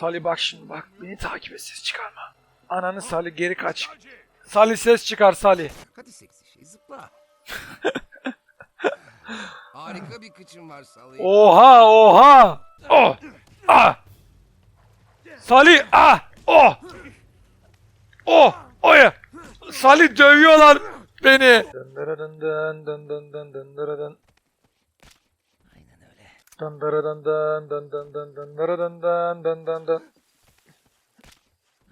Salih bak şimdi bak. Beni takip et ses çıkarma. Ananı Salih geri kaç. Salih ses çıkar Salih. Hadi seksi şey zıpla. Harika bir kıçın var Salih. Oha oha. Oh. Ah. Salih ah. Oh. Oh. Oya. Salih dövüyorlar beni. Dın öyle. Dındırıdın dın dın dın dın dındırıdın dın dın dın dın.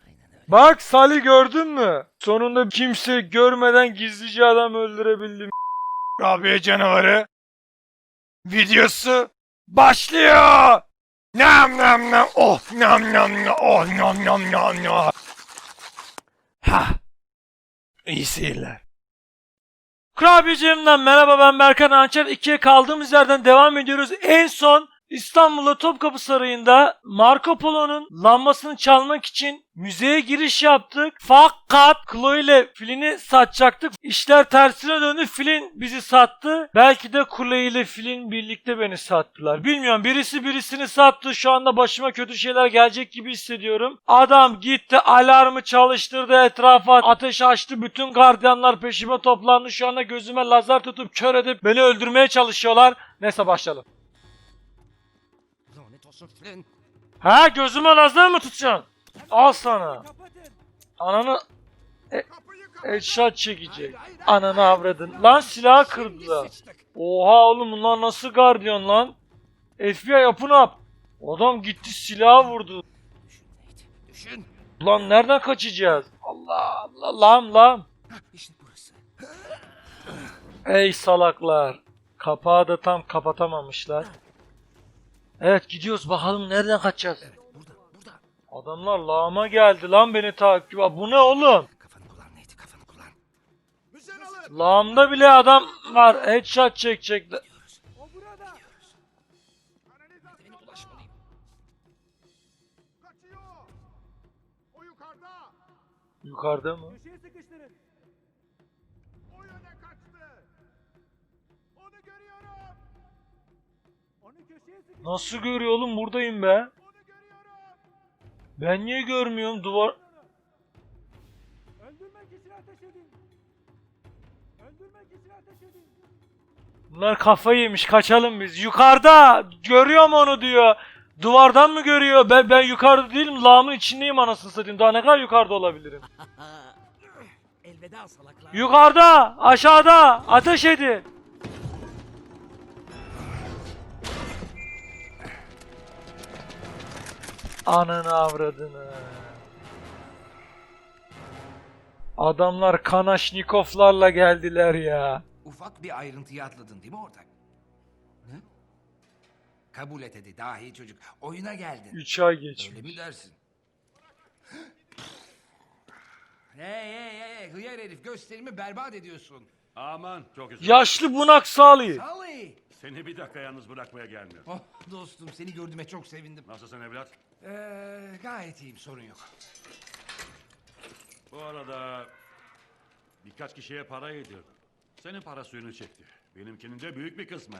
Aynen öyle. Bak Salih gördün mü? Sonunda kimse görmeden gizlice adam öldürebildim. Rabia canavarı videosu başlıyor. Nam nam nam oh nam nam nam oh nam nam nam nam. Ha. İyi seyirler. Kurabiyeciğimden merhaba ben Berkan Ançer. 2'ye kaldığımız yerden devam ediyoruz. En son İstanbul'da Topkapı Sarayı'nda Marco Polo'nun lambasını çalmak için müzeye giriş yaptık. Fakat Chloe ile Flynn'i satacaktık. İşler tersine döndü. Flynn bizi sattı. Belki de Chloe ile Flynn birlikte beni sattılar. Bilmiyorum. Birisi birisini sattı. Şu anda başıma kötü şeyler gelecek gibi hissediyorum. Adam gitti alarmı çalıştırdı. Etrafa ateş açtı. Bütün gardiyanlar peşime toplandı. Şu anda gözüme lazer tutup kör edip beni öldürmeye çalışıyorlar. Neyse başlayalım. Ha gözüme lazer mı tutacaksın? Al sana. Ananı headshot çekecek. Ananı avradın. Lan silahı kırdılar. Oha oğlum bunlar nasıl gardiyan lan? FBI yapın yap. Adam gitti silahı vurdu. Düşün. Lan nereden kaçacağız? Allah Allah lan lan. Hah, işte burası. Ey salaklar. Kapağı da tam kapatamamışlar. Evet gidiyoruz bakalım nereden kaçacağız? Evet burada burada. Adamlar lağıma geldi lan beni takip. Bu ne oğlum? Kafanı kullan Nate kafanı kullan. Lağımda bile adam var. Headshot çekecekler. Gidiyoruz. Gidiyoruz. Merdivene ulaşmalıyım. Kaçıyor. O yukarıda. Yukarıda mı? Köşeye sıkıştırın. Nasıl görüyor oğlum buradayım be. Ben niye görmüyorum duvar? Öldürmek için ateş edin. Öldürmek için ateş edin. Bunlar kafayı yemiş kaçalım biz. Yukarıda görüyorum onu diyor. Duvardan mı görüyor? Ben ben yukarıda değilim. Lağımın içindeyim anasını satayım. Daha ne kadar yukarıda olabilirim? Elveda salaklar. Yukarıda, aşağıda ateş edin. Ananı avradını. Adamlar Kanaşnikovlarla geldiler ya. Ufak bir ayrıntıyı atladın değil mi ortak? Ne? Kabul et hadi dahi çocuk. Oyuna geldin. 3 ay Öyle geçmiş. mi dersin? hey hey hey hıyar herif gösterimi berbat ediyorsun. Aman çok üzüldüm. Yaşlı bunak Salih. Salih. Seni bir dakika yalnız bırakmaya gelmiyor. Oh dostum seni gördüğüme çok sevindim. Nasılsın evlat? Ee, gayet iyiyim sorun yok. Bu arada birkaç kişiye para yedirdim. Senin para suyunu çekti. Benimkinin de büyük bir kısmı.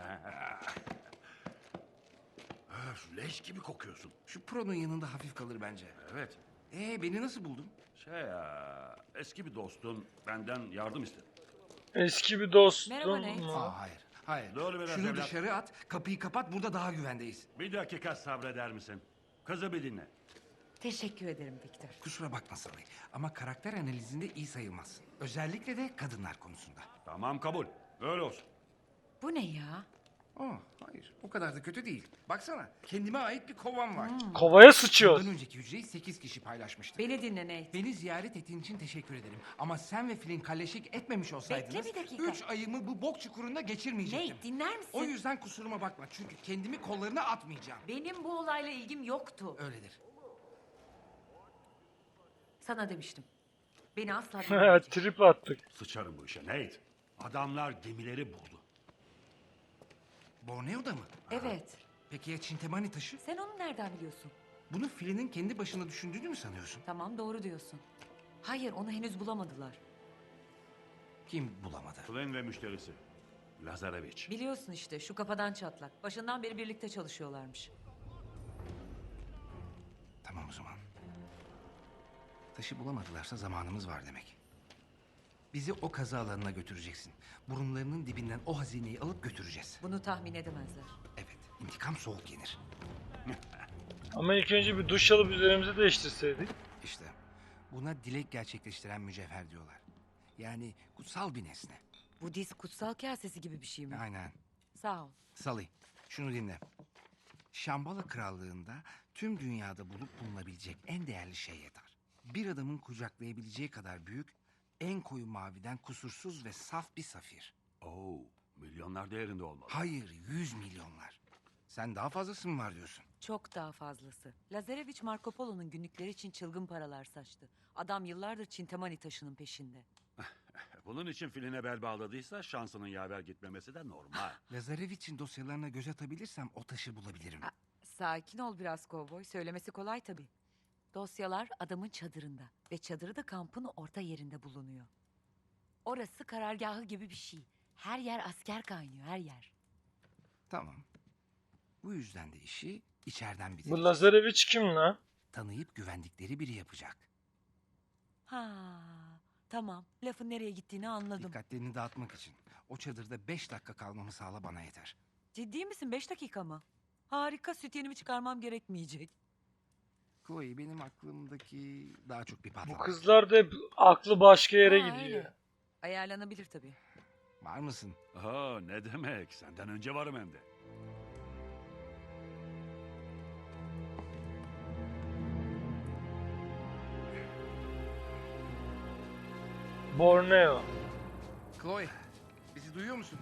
Öf, leş gibi kokuyorsun. Şu Pro'nun yanında hafif kalır bence. Evet. Ee beni nasıl buldun? Şey ya, eski bir dostun benden yardım istedi. Eski bir dostum Merhaba Nate. mu? Aa hayır. Hayır. Doğru biraz Şunu evlat. dışarı at, kapıyı kapat burada daha güvendeyiz. Bir dakika sabreder misin? Kızı bir dinle. Teşekkür ederim Victor. Kusura bakma Salih ama karakter analizinde iyi sayılmazsın. Özellikle de kadınlar konusunda. Tamam kabul. Öyle olsun. Bu ne ya? Oh, hayır. O kadar da kötü değil. Baksana, kendime ait bir kovam var. Kovaya sıçıyor. Bundan önceki hücreyi 8 kişi paylaşmıştı. Beni dinle Nate. Beni ziyaret ettiğin için teşekkür ederim. Ama sen ve Flynn kalleşik etmemiş olsaydınız... Bekle bir dakika. Üç ayımı bu bok çukurunda geçirmeyecektim. Nate dinler misin? O yüzden kusuruma bakma. Çünkü kendimi kollarına atmayacağım. Benim bu olayla ilgim yoktu. Öyledir. Sana demiştim. Beni asla dinlemeyecek. Trip attık. Sıçarım bu işe Nate. Adamlar gemileri buldu. Borneo'da mı? Evet. Peki ya Çintemani taşı? Sen onu nereden biliyorsun? Bunu Flynn'in kendi başına düşündüğünü mü sanıyorsun? Tamam doğru diyorsun. Hayır onu henüz bulamadılar. Kim bulamadı? Flynn ve müşterisi. Lazareviç. Biliyorsun işte şu kafadan çatlak. Başından beri birlikte çalışıyorlarmış. Tamam o zaman. Taşı bulamadılarsa zamanımız var demek. Bizi o kazı alanına götüreceksin. Burunlarının dibinden o hazineyi alıp götüreceğiz. Bunu tahmin edemezler. Evet, intikam soğuk yenir. Ama ilk önce bir duş alıp üzerimizi değiştirseydik. İşte buna dilek gerçekleştiren mücevher diyorlar. Yani kutsal bir nesne. Budist kutsal kasesi gibi bir şey mi? Aynen. Sağ ol. Salih, şunu dinle. Şambala Krallığı'nda tüm dünyada bulup bulunabilecek en değerli şey yeter. Bir adamın kucaklayabileceği kadar büyük, en koyu maviden kusursuz ve saf bir safir. Oo, milyonlar değerinde olmalı. Hayır, yüz milyonlar. Sen daha fazlası mı var diyorsun? Çok daha fazlası. Lazarevich Marco Polo'nun günlükleri için çılgın paralar saçtı. Adam yıllardır Çintamani taşının peşinde. Bunun için filine bel bağladıysa şansının yaver gitmemesi de normal. Lazarevich'in dosyalarına göz atabilirsem o taşı bulabilirim. Aa, Sakin ol biraz kovboy. Söylemesi kolay tabii. Dosyalar adamın çadırında ve çadırı da kampın orta yerinde bulunuyor. Orası karargahı gibi bir şey. Her yer asker kaynıyor, her yer. Tamam. Bu yüzden de işi içeriden Bu bitireceğiz. Lazarevich kim lan? Tanıyıp güvendikleri biri yapacak. Ha, tamam. Lafın nereye gittiğini anladım. Dikkatlerini dağıtmak için. O çadırda beş dakika kalmamı sağla bana yeter. Ciddi misin? Beş dakika mı? Harika, süt yenimi çıkarmam gerekmeyecek. Chloe benim aklımdaki daha çok bir Bu patlamak. kızlar da hep aklı başka yere Ha, gidiyor. öyle. Ayarlanabilir tabii. Var mısın? Aha, ne demek? Senden önce varım hem de. Borneo. Chloe, bizi duyuyor musun?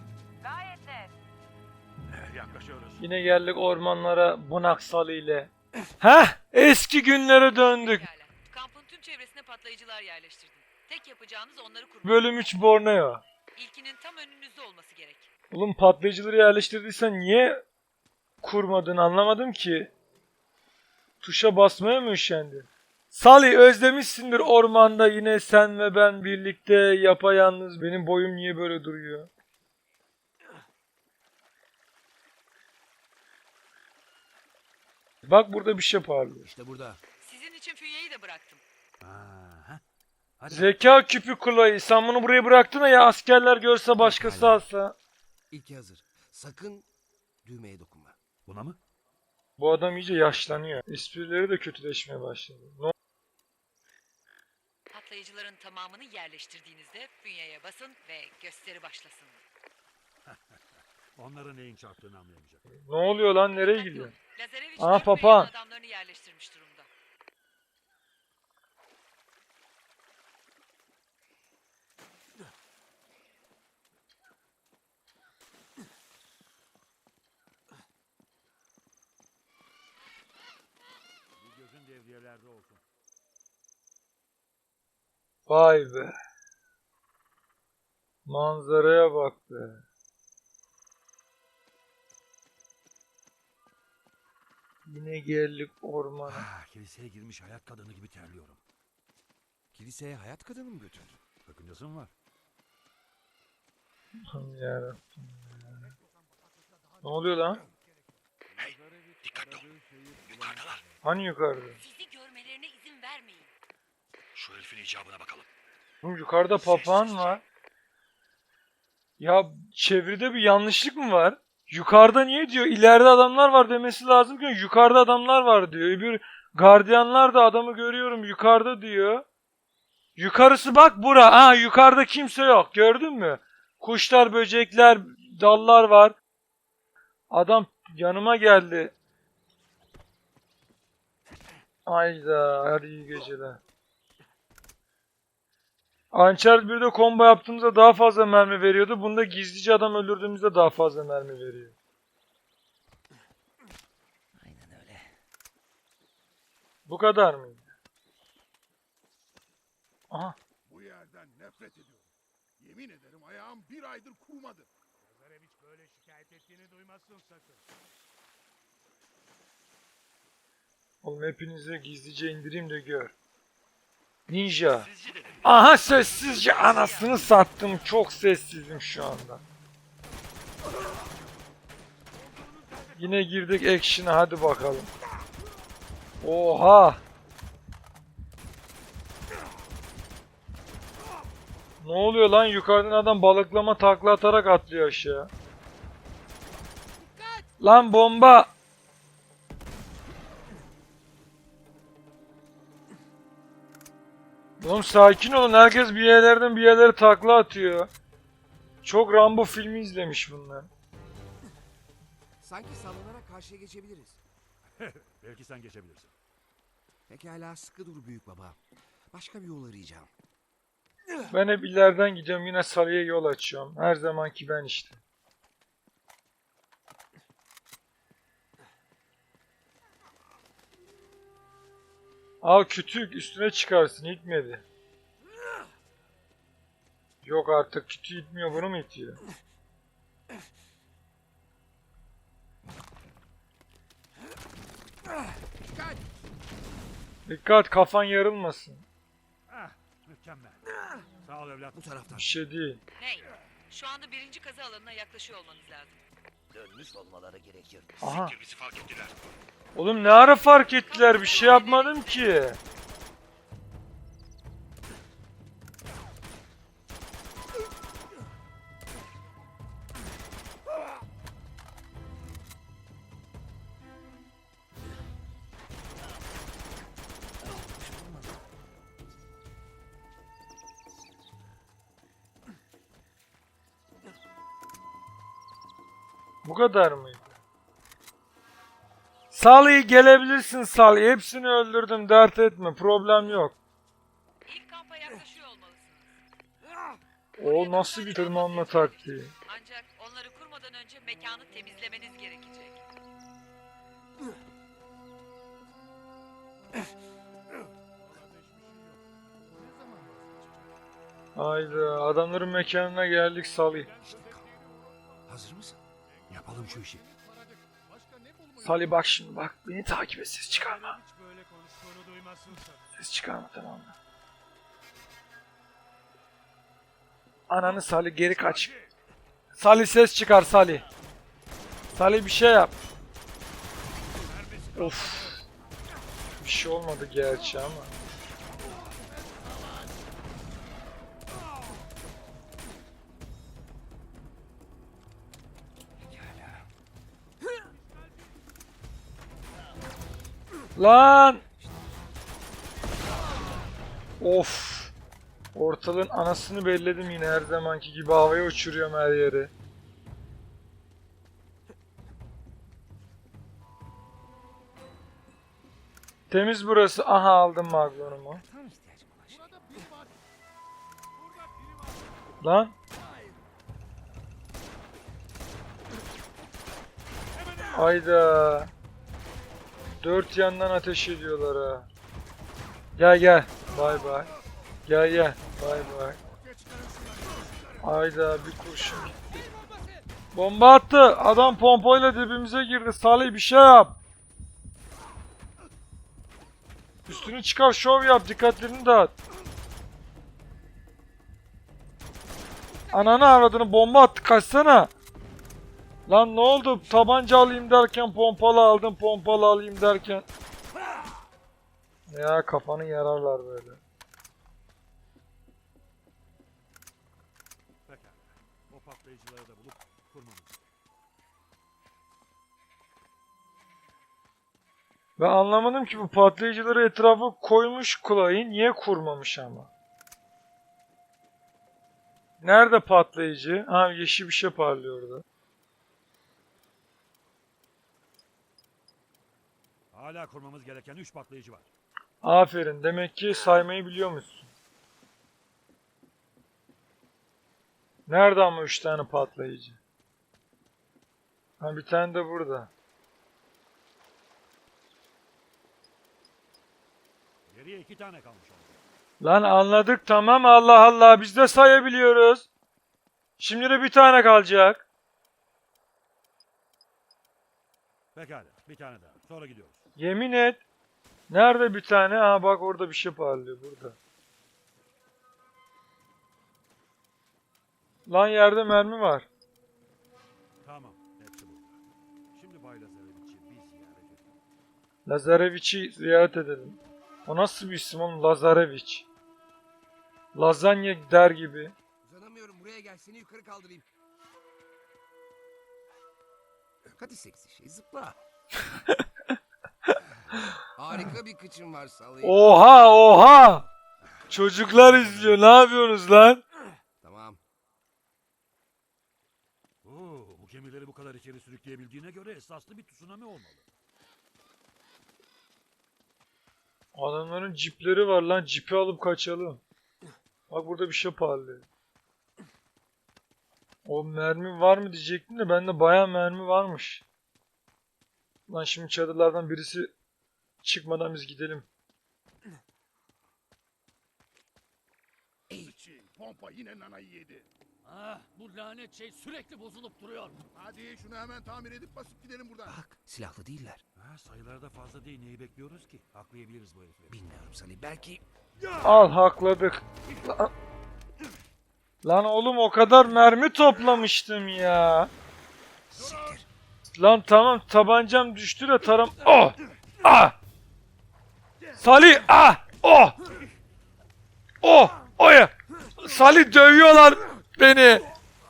Eh, yaklaşıyoruz. Yine geldik ormanlara Bunaksalı ile. Heh eski günlere döndük. Pekala. Kampın tüm çevresine patlayıcılar yerleştirdim. Tek yapacağınız onları kurmak. Bölüm 3 Borneo. İlkinin tam önünüzde olması gerek. Oğlum patlayıcıları yerleştirdiysen niye kurmadın anlamadım ki. Tuşa basmaya mı üşendin? Salih özlemişsindir ormanda yine sen ve ben birlikte yapayalnız. Benim boyum niye böyle duruyor? Bak burada bir şey parlıyor. İşte burada. Sizin için fünyeyi de bıraktım. Aha. Hadi. Zeka küpü kulayı. Sen bunu buraya bıraktın ya askerler görse başkası Pekala. alsa. İlki hazır. Sakın düğmeye dokunma. Buna mı? Bu adam iyice yaşlanıyor. Esprileri de kötüleşmeye başladı. Ne Patlayıcıların tamamını yerleştirdiğinizde fünyeye basın ve gösteri başlasın. Onların neyin çarptığını anlayamayacak. Ne oluyor lan? Nereye gidiyor? olun. Lazarevich Aa, dört papağan. milyon adamlarını yerleştirmiş durumda. Bir gözün devriyelerde olsun. Vay be. Manzaraya bak be. Yine geldik ormana. Ah, kiliseye girmiş hayat kadını gibi terliyorum. Kiliseye hayat kadını mı götürdün? Sakıncası mı var? Allah'ım yarabbim ya. Ne oluyor lan? Dikkatli ol. Yukarıdalar. Hani yukarıda? Sizi görmelerine izin vermeyin. Şu herifin icabına bakalım. Oğlum yukarıda papağan var. Ya çevrede bir yanlışlık mı var? Yukarıda niye diyor? İleride adamlar var demesi lazım ki yukarıda adamlar var diyor. Öbür gardiyanlar da adamı görüyorum yukarıda diyor. Yukarısı bak bura. Ha yukarıda kimse yok. Gördün mü? Kuşlar, böcekler, dallar var. Adam yanıma geldi. Ayda hadi iyi geceler. Uncharted 1'de combo yaptığımızda daha fazla mermi veriyordu. Bunda gizlice adam öldürdüğümüzde daha fazla mermi veriyor. Aynen öyle. Bu kadar mı? Aha. Bu yerden nefret ediyorum. Yemin ederim ayağım bir aydır kurumadı. Lazarevich böyle şikayet ettiğini duymazsın sakın. Oğlum hepinizi gizlice indireyim de gör. Ninja. Aha sessizce anasını sattım. Çok sessizim şu anda. Yine girdik action'a hadi bakalım. Oha. Ne oluyor lan? Yukarıdan adam balıklama takla atarak atlıyor aşağı. Lan bomba. Oğlum sakin olun. Herkes bir yerlerden bir yerlere takla atıyor. Çok Rambo filmi izlemiş bunlar. Sanki sallanarak karşıya geçebiliriz. Belki sen geçebilirsin. Pekala sıkı dur büyük baba. Başka bir yol arayacağım. Ben hep ileriden gidiyorum. Yine Salih'e yol açıyorum. Her zamanki ben işte. Al kütük üstüne çıkarsın itmedi. Yok artık kütüğü itmiyor bunu mu itiyor? Dikkat! Dikkat kafan yarılmasın. Ah, mükemmel. Sağ ol evlat. Bu taraftan. Bir şey değil. Ney? Şu anda birinci kazı alanına yaklaşıyor olmanız lazım. Dönmüş olmaları gerekir. Aha. Bizi fark ettiler. Oğlum ne ara fark ettiler? Bir şey yapmadım ki. Bu kadar mıydı? Salih gelebilirsin Salih. Hepsini öldürdüm. Dert etme. Problem yok. İlk kampa yaklaşıyor olmalısınız. O nasıl bir tırmanma taktiği? Ancak onları kurmadan önce mekanı temizlemeniz gerekecek. Hayda adamların mekanına geldik Salih. Hazır mısın? Şu işi. Salih bak şimdi bak. Beni takip et ses çıkarma. Ses çıkarma tamam mı? Ananı Salih geri kaç. Salih ses çıkar Salih. Salih bir şey yap. Of. Bir şey olmadı gerçi ama. Lan! Of! Ortalığın anasını belledim yine her zamanki gibi havaya uçuruyorum her yeri. Temiz burası. Aha aldım şey. Lan! Ayda. Dört yandan ateş ediyorlar ha. Gel gel. Bay bay. Gel gel. Bay bay. Ayda bir kurşun. Bomba attı. Adam pompayla dibimize girdi. Salih bir şey yap. Üstünü çıkar şov yap. Dikkatlerini dağıt. Ananı avradını bomba attı. Kaçsana. Lan ne oldu? Tabanca alayım derken pompalı aldım. Pompalı alayım derken. Ya kafanı yararlar böyle. O patlayıcıları da bulup kurmamız. Ben anlamadım ki bu patlayıcıları etrafı koymuş kulayı niye kurmamış ama. Nerede patlayıcı? Ha yeşil bir şey parlıyor orada. Hala kurmamız gereken üç patlayıcı var. Aferin. Demek ki saymayı biliyormuşsun. Nerede ama üç tane patlayıcı? Ha bir tane de burada. Geriye iki tane kalmış oldu. Lan anladık tamam Allah Allah biz de sayabiliyoruz. Şimdi de bir tane kalacak. Pekala. Bir tane daha. Sonra gidiyoruz. Yemin et. Nerede bir tane? Ha bak orada bir şey parlıyor burada. Lan yerde mermi var. Tamam. Hepsi burada. Şimdi Bay Lazareviç'i bir ziyaret edelim. Lazareviç'i ziyaret edelim. O nasıl bir isim oğlum? Lazareviç. Lazanya der gibi. Uzanamıyorum buraya gel seni yukarı kaldırayım. Hadi seksi şey zıpla. Harika bir kıçın var Salih. Oha oha! Çocuklar izliyor. Ne yapıyorsunuz lan? Tamam. Oo, bu gemileri bu kadar içeri sürükleyebildiğine göre esaslı bir tsunami olmalı. Adamların cipleri var lan. Cipi alıp kaçalım. Bak burada bir şey parlıyor. O mermi var mı diyecektim de bende bayağı mermi varmış. Lan şimdi çadırlardan birisi çıkmadan biz gidelim. Sıçayım. Pompa yine nanayı yedi. Ah bu lanet şey sürekli bozulup duruyor. Hadi şunu hemen tamir edip basıp gidelim buradan. Bak silahlı değiller. Ha, sayılarda fazla değil. Neyi bekliyoruz ki? Haklayabiliriz bu herifleri. Bilmiyorum Salih belki Al hakladık. Lan, lan oğlum o kadar mermi toplamıştım ya. siktir. Lan tamam tabancam düştü de taram... Oh! Ah! Salih! Ah! Oh! Oh! Oya! Salih dövüyorlar beni.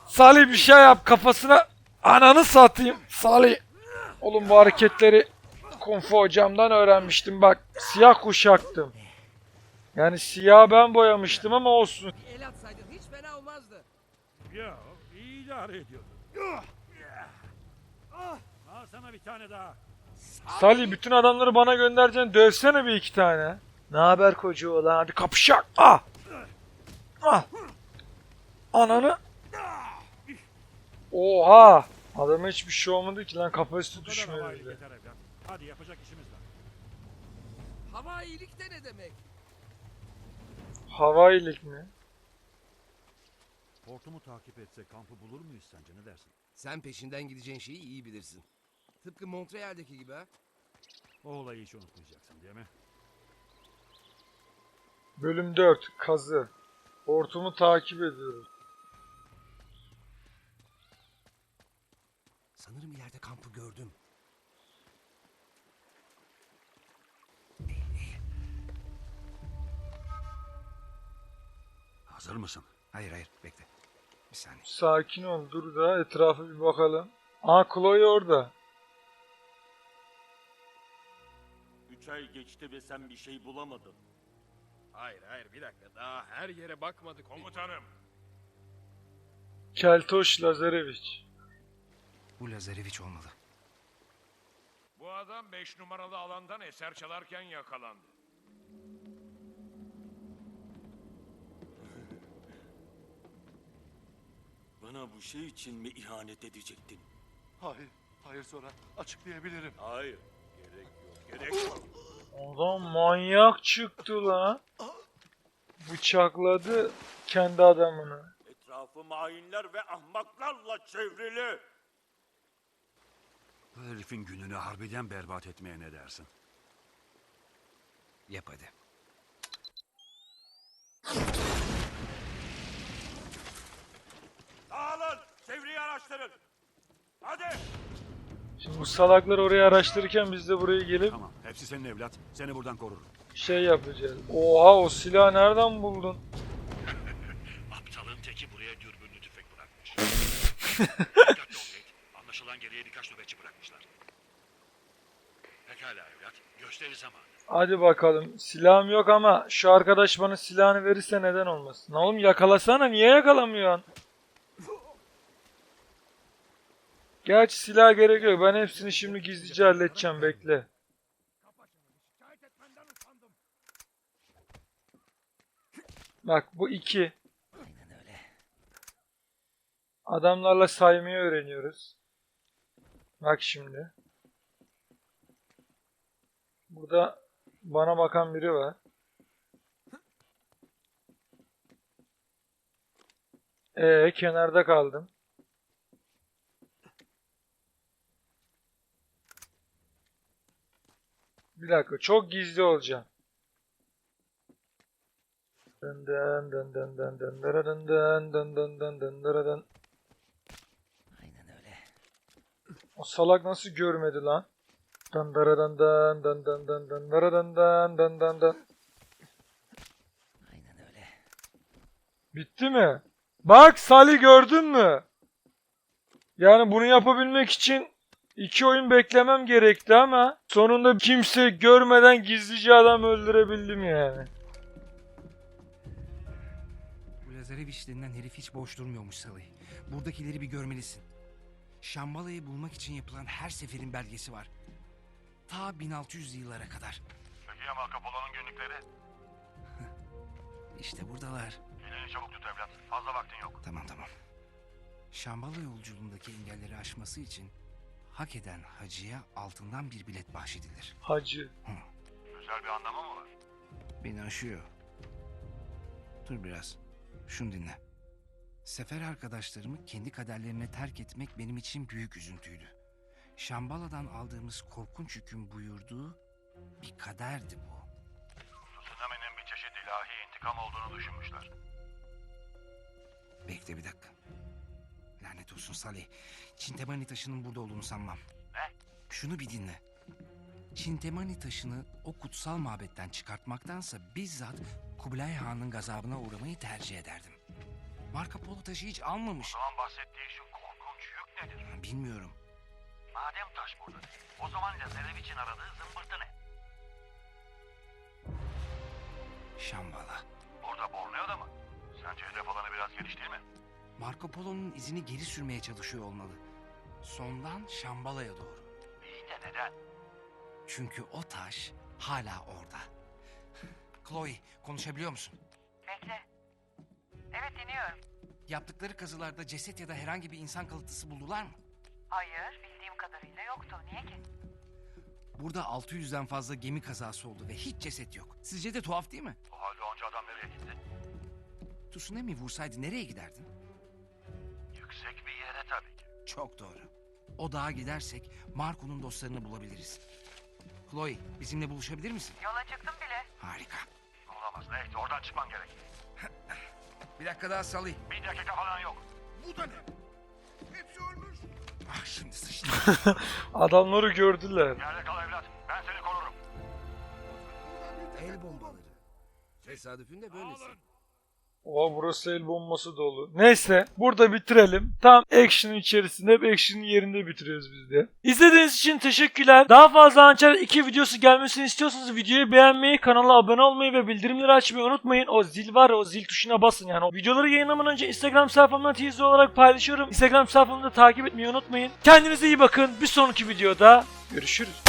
Salih bir şey yap kafasına. Ananı satayım. Salih. Oğlum bu hareketleri Kung Fu hocamdan öğrenmiştim bak. Siyah kuşaktım. Yani siyah ben boyamıştım ama olsun. El atsaydın hiç fena olmazdı. Ya iyi idare ediyordun. Al sana bir tane daha. Salih bütün adamları bana göndereceksin. Dövsene bir iki tane. Ne haber koca oğlan? Hadi kapışak. Ah! Ah! Ananı. Oha! Adama hiçbir şey olmadı ki lan düşmedi havayı bile. Hadi yapacak işimiz var. Hava iyilik de ne demek? Havailik mi? Hortumu takip etse kampı bulur muyuz sence ne dersin? Sen peşinden gideceğin şeyi iyi bilirsin. Tıpkı Montreal'deki gibi ha. O olayı hiç unutmayacaksın değil mi? Bölüm 4. Kazı. Hortumu takip ediyoruz. Sanırım ileride kampı gördüm. Hazır mısın? Hayır hayır bekle. Bir saniye. Sakin ol. Dur da etrafa bir bakalım. Aa Chloe orada. Üç ay geçti ve sen bir şey bulamadın. Hayır hayır bir dakika daha her yere bakmadık komutanım. Keltoş Lazareviç. Bu Lazareviç olmalı. Bu adam 5 numaralı alandan eser çalarken yakalandı. Bana bu şey için mi ihanet edecektin? Hayır, hayır sonra açıklayabilirim. Hayır. Gerek yok. Gerek yok. Adam manyak çıktı lan. Bıçakladı kendi adamını. Etrafım hainler ve ahmaklarla çevrili. Bu herifin gününü harbiden berbat etmeye ne dersin? Yap hadi. Dağılın. Çevreyi araştırın. Hadi. Şimdi bu salaklar orayı araştırırken biz de buraya gelip Tamam. Hepsi senin evlat. Seni buradan korurum. şey yapacağız. Oha o silahı nereden buldun? Aptalın teki buraya dürbünlü tüfek bırakmış. Dikkatli ol Nate. Anlaşılan geriye birkaç nöbetçi bırakmışlar. Pekala evlat. Gösteri zamanı. Hadi bakalım. Silahım yok ama şu arkadaş bana silahını verirse neden olmasın? Lan Oğlum yakalasana niye yakalamıyorsun? Gerçi silah gerek yok. Ben hepsini şimdi gizlice halledeceğim. Bekle. Bak bu iki. Adamlarla saymayı öğreniyoruz. Bak şimdi. Burada bana bakan biri var. Ee kenarda kaldım. Bir dakika çok gizli olacağım. Dın dın dın dın dın dın dın dın dın dın dın dın dın dın. Aynen öyle. O salak nasıl görmedi lan? Dan daradan dan dan dan dan dan daradan dan dan dan dan. Aynen öyle. Bitti mi? Bak Salih gördün mü? Yani bunu yapabilmek için iki oyun beklemem gerekti ama sonunda kimse görmeden gizlice adam öldürebildim yani. Bu Lazareviç denilen herif hiç boş durmuyormuş Salih. Buradakileri bir görmelisin. Şambala'yı bulmak için yapılan her seferin belgesi var. Ta 1600'lü yıllara kadar. Peki ya Marco Polo'nun günlükleri? İşte buradalar. Elini çabuk tut evlat. Fazla vaktin yok. Tamam tamam. Şambala yolculuğundaki engelleri aşması için hak eden hacıya altından bir bilet bahşedilir. Hacı. Özel bir anlamı mı var? Beni aşıyor. Dur biraz. Şunu dinle. Sefer arkadaşlarımı kendi kaderlerine terk etmek benim için büyük üzüntüydü. Şambala'dan aldığımız korkunç hüküm buyurduğu bir kaderdi bu. Tsunami'nin bir çeşit ilahi intikam olduğunu düşünmüşler. Bekle bir dakika. Olsun Salih. Çintemani taşının burada olduğunu sanmam. Ne? Şunu bir dinle. Çintemani taşını o kutsal mabetten çıkartmaktansa bizzat Kubilay Han'ın gazabına uğramayı tercih ederdim. Marco Polo taşı hiç almamış. zaman bahsettiği şu korkunç yük nedir? Bilmiyorum. Madem taş burada değil, o zaman Lazareviç'in aradığı zımbırtı ne? Şambala. Burada Borneo'da mı? Sence hedef alanı biraz geniş değil mi? Marco Polo'nun izini geri sürmeye çalışıyor olmalı. Sondan Şambala'ya doğru. İyi de neden? Çünkü o taş hala orada. Chloe, konuşabiliyor musun? Bekle. Evet dinliyorum. Yaptıkları kazılarda ceset ya da herhangi bir insan kalıntısı buldular mı? Hayır bildiğim kadarıyla yoktu. Niye ki? Burada 600'den fazla gemi kazası oldu ve hiç ceset yok. Sizce de tuhaf değil mi? O halde onca adam nereye gitti? Tsunami vursaydı nereye giderdin? Yüksek bir yere tabii ki. Çok doğru. O dağa gidersek Marco'nun dostlarını bulabiliriz. Chloe, bizimle buluşabilir misin? Yola çıktım bile. Harika. Olamaz Nate, oradan çıkman gerek. Bir dakika daha Salih. Bir dakika falan yok. Bu da ne? Hepsi ölmüş. Ah şimdi sıçtım. Adamları gördüler. Yerde kal evlat, ben seni korurum. El bombaları. Tesadüfün de böylesi. Oha burası el bombası dolu. Neyse burada bitirelim. Tam action'ın içerisinde hep action'ın yerinde bitiriyoruz biz de. İzlediğiniz için teşekkürler. Daha fazla Hançer 2 videosu gelmesini istiyorsanız videoyu beğenmeyi, kanala abone olmayı ve bildirimleri açmayı unutmayın. O zil var o zil tuşuna basın yani. O videoları yayınlamadan önce Instagram sayfamdan teaser olarak paylaşıyorum. Instagram sayfamı da takip etmeyi unutmayın. Kendinize iyi bakın. Bir sonraki videoda görüşürüz.